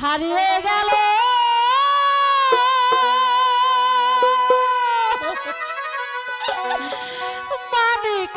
হারিয়ে গেল। মানিক